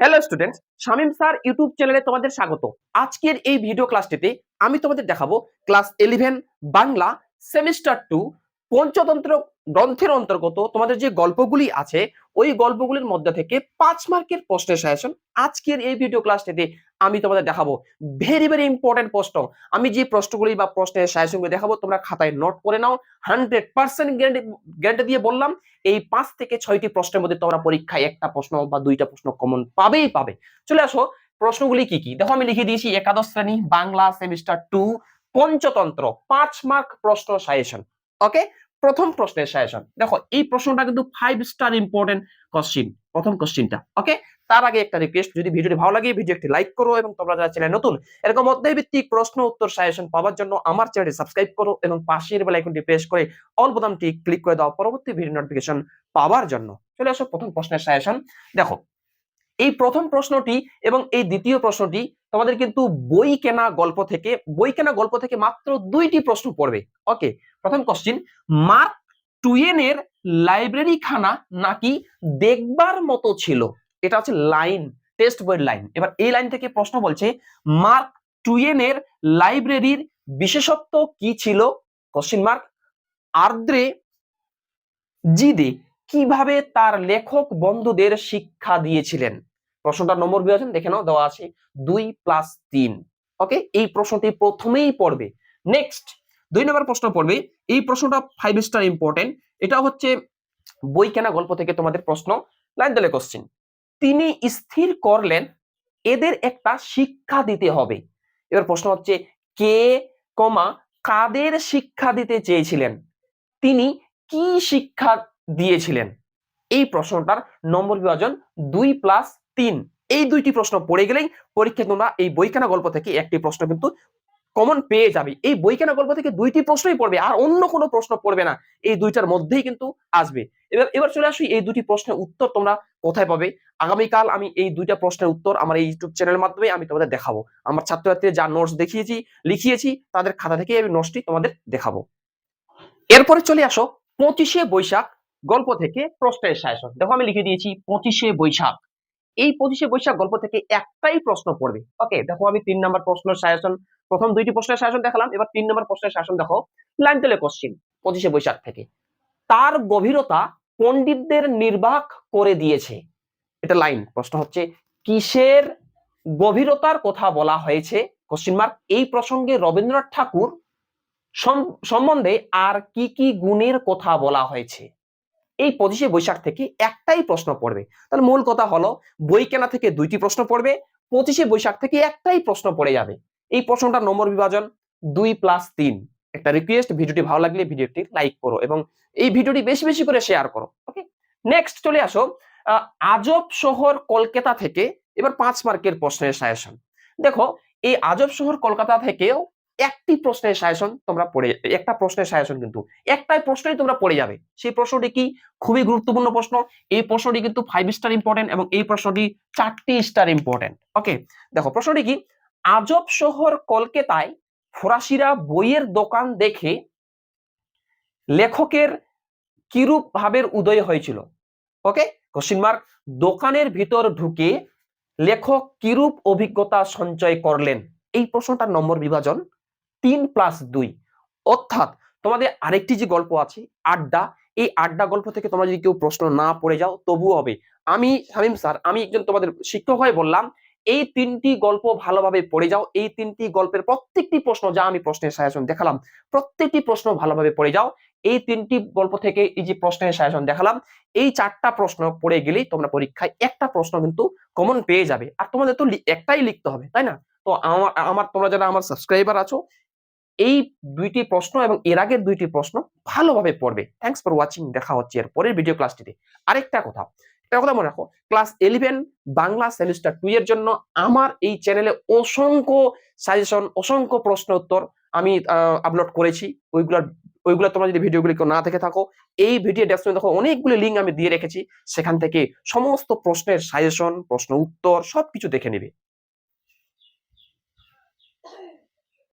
Hello students Shamim sir YouTube চ্যানেলে তোমাদের স্বাগত। আজকের এই ভিডিও ক্লাসটিতে আমি তোমাদের দেখাবো class eleven Bangla semester two Panchatantra গ্রন্থের অন্তর্গত তোমাদের যে গল্পগুলি আছে, ওই গল্পগুলির মধ্যে থেকে পাঁচ মার্কের প্রশ্নের সাজেশন আজকের এই ভিডিও ক্লাসটিতে আমি তোমাদের দেখাবো। ভেরি ভেরি ইম্পর্টেন্ট প্রশ্ন। আমি যে প্রশ্নগুলি বা প্রশ্নের সাজেশনগুলি দেখাবো, তোমরা খাতায় নোট করে নাও। হান্ড্রেড পার্সেন্ট গ্যারান্টি দিয়ে বললাম, এই পাঁচ থেকে ছয়টি প্রশ্নের মধ্যে তোমরা পরীক্ষায় একটা প্রশ্ন বা দুইটা প্রশ্ন কমন পাবেই পাবে। চলে আসো, প্রশ্নগুলি কি কি? দেখো, আমি লিখে দিয়েছি, একাদশ শ্রেণি, বাংলা সেমিস্টার টু পঞ্চতন্ত্র, পাঁচ মার্ক প্রশ্ন সাজেশন ওকে প্রথম প্রশ্নের সাজেশন দেখো, এই প্রশ্নটা কিন্তু ফাইভ স্টার ইম্পর্টেন্ট কোশ্চিন প্রথম কোশ্চিনটা ওকে তার আগে একটা রিকোয়েস্ট যদি ভিডিওটি ভালো লাগে ভিডিও একটি লাইক করো এবং তোমরা যারা চ্যানেল নতুন, এরকম অধ্যায় ভিত্তিক প্রশ্ন উত্তর সাজেশন পাওয়ার জন্য আমার চ্যানেলটি সাবস্ক্রাইব করো এবং পাশের বেল আইকনটি প্রেস করে অল বোতামটি ক্লিক করে দাও, পরবর্তী ভিডিও নোটিফিকেশন পাওয়ার জন্য। চলে আসো প্রথম প্রশ্নের সাজেশন দেখো এই প্রথম প্রশ্নটি এবং এই দ্বিতীয় প্রশ্নটি তোমাদের কিন্তু বই কেনা গল্প থেকে, বই কেনা গল্প থেকে মাত্র দুইটি প্রশ্ন পড়বে। ওকে প্রথম কোশ্চিন মার্ক টুয়েনের লাইব্রেরি খানা নাকি দেখবার মতো ছিল? এটা হচ্ছে লাইন টেস্ট বইয়ের লাইন এবার এই লাইন থেকে প্রশ্ন বলছে, মার্ক টুয়েনের লাইব্রেরির বিশেষত্ব কি ছিল? কোশ্চিন মার্ক আর্দ্রে জিদে কীভাবে তার লেখক বন্ধুদের শিক্ষা দিয়েছিলেন? প্রশ্নটার নম্বর বিভাজন দেখে নাও, দেওয়া আছে দুই প্লাস তিন। ওকে এই প্রশ্নটি প্রথমেই পড়বে। নেক্সট দুই নম্বর প্রশ্ন পড়বে, এই প্রশ্নটা ফাইভ স্টার ইম্পর্টেন্ট এটা হচ্ছে বই কেনা গল্প থেকে তোমাদের প্রশ্ন, লাইন দিলে কোশ্চিন তিনি স্থির করলেন, এদের একটা শিক্ষা দিতে হবে। এবার প্রশ্ন হচ্ছে, কে কমা কাদের শিক্ষা দিতে চেয়েছিলেন? তিনি কি শিক্ষা দিয়েছিলেন? এই প্রশ্নটার নম্বর বিভাজন দুই প্লাস তিন। এই দুইটি প্রশ্ন পড়ে গেলেই পরীক্ষা তোমরা এই বইখানা গল্প থেকে একটি প্রশ্ন কিন্তু কমন পেয়ে যাবে। এই বইখানা গল্প থেকে দুইটি প্রশ্নই পড়বে, আর অন্য কোনো প্রশ্ন পড়বে না। এই দুইটার মধ্যেই কিন্তু আসবে। এবার এবার চলে আসি, এই দুটি প্রশ্নের উত্তর তোমরা কোথায় পাবে? আগামীকাল আমি এই দুইটা প্রশ্নের উত্তর আমার এই ইউটিউব চ্যানেলের মাধ্যমে আমি তোমাদের দেখাবো। আমার ছাত্রছাত্রীরা যা নোটস দেখিয়েছি, লিখিয়েছি, তাদের খাতা থেকে আমি নোটসটি তোমাদের দেখাবো। এরপরে চলে আসো, পঁচিশে বৈশাখ গল্প থেকে প্রশ্নের সাজেশন। দেখো আমি লিখে দিয়েছি, পঁচিশে বৈশাখ। এই পঁচিশে বৈশাখ গল্প থেকে একটাই প্রশ্ন পড়বে। ওকে দেখো আমি তিন নম্বর প্রশ্নের সাজেশন প্রথম দুইটি প্রশ্নের সাজেশন দেখালাম, এবার তিন নম্বর প্রশ্নের সাজেশন দেখো লাইন তেলে কোশ্চিন পঁচিশে বৈশাখ থেকে। তার গভীরতা পণ্ডিতদের নির্বাক করে দিয়েছে। এটা লাইন প্রশ্ন হচ্ছে, কিসের গভীরতার কথা বলা হয়েছে? কোশ্চিন মার্ক এই প্রসঙ্গে রবীন্দ্রনাথ ঠাকুর সম- সম্বন্ধে আর কি কি গুণের কথা বলা হয়েছে? এই পঁচিশে বৈশাখ থেকে একটাই প্রশ্ন পড়বে। তাহলে মূল কথা হলো, বই কেনা থেকে দুইটি প্রশ্ন পড়বে, পঁচিশে বৈশাখ থেকে একটাই প্রশ্ন পড়ে যাবে। এই প্রশ্নটার নম্বর বিভাজন দুই প্লাস তিন। একটা রিকোয়েস্ট ভিডিওটি ভালো লাগলে ভিডিওটি লাইক করো এবং এই ভিডিওটি বেশি বেশি করে শেয়ার করো ওকে নেক্সট চলে আসো আজব শহর কলকাতা থেকে এবার পাঁচ মার্কের প্রশ্নের সাজেশন দেখো, এই আজব শহর কলকাতা থেকেও একটি প্রশ্নের সাজেশন তোমরা পড়ে, একটা প্রশ্নের সাজেশন কিন্তু, একটাই প্রশ্নই তোমরা পড়ে যাবে। সেই প্রশ্নটি কি? খুবই গুরুত্বপূর্ণ প্রশ্ন। এই প্রশ্নটি কিন্তু ফাইভ স্টার ইম্পর্টেন্ট এবং এই প্রশ্নটি চারটি স্টার ইম্পর্টেন্ট ওকে দেখো, প্রশ্নটি কি? আজব শহর কলকাতায় ফরাসিরা বইয়ের দোকান দেখে লেখকের কিরূপ ভাবের উদয় হয়েছিল ওকে কোশ্চিন মার্ক দোকানের ভিতর ঢুকে লেখক কিরূপ অভিজ্ঞতা সঞ্চয় করলেন? এই প্রশ্নটার নম্বর বিভাজন তিন প্লাস দুই। অর্থাৎ তোমাদের আরেকটি যে গল্প আছে, আড্ডা, এই আড্ডা গল্প থেকে তোমরা যদি কেউ প্রশ্ন না পড়ে যাও, তবুও হবে। আমি শামিম স্যার, আমি একজন তোমাদের শিক্ষক হয়ে বললাম, এই তিনটি গল্প ভালোভাবে পড়ে যাও। এই তিনটি গল্পের প্রত্যেকটি প্রশ্ন, যা আমি প্রশ্নের সাজেশন দেখালাম, প্রত্যেকটি প্রশ্ন ভালোভাবে পড়ে যাও। এই তিনটি গল্প থেকে এই যে প্রশ্নের সায়াসন দেখালাম, এই চারটা প্রশ্ন পড়ে গেলেই তোমরা পরীক্ষায় একটা প্রশ্ন কিন্তু কমন পেয়ে যাবে। আর তোমাদের তো একটাই লিখতে হবে, তাই না? তো আমার আমার, তোমরা যারা আমার সাবস্ক্রাইবার আছো এই দুইটি প্রশ্ন এবং এর আগের দুইটি প্রশ্ন ভালোভাবে পড়বে। থ্যাংকস ফর ওয়াচিং দেখা হচ্ছে এর পরের ভিডিও ক্লাসটিতে আরেকটা কথা, একটা কথা মনে রাখো class eleven Bangla semester two এর জন্য আমার এই চ্যানেলে অসংখ্য সাজেশন অসংখ্য প্রশ্ন উত্তর আমি আপলোড করেছি। ওইগুলোর, ওইগুলো তোমরা যদি ভিডিওগুলি কেউ না দেখে থাকো, এই ভিডিও ডেসক্রিপশনে দেখো অনেকগুলি লিঙ্ক আমি দিয়ে রেখেছি। সেখান থেকে সমস্ত প্রশ্নের সাজেশন প্রশ্ন উত্তর সবকিছু দেখে নিবে।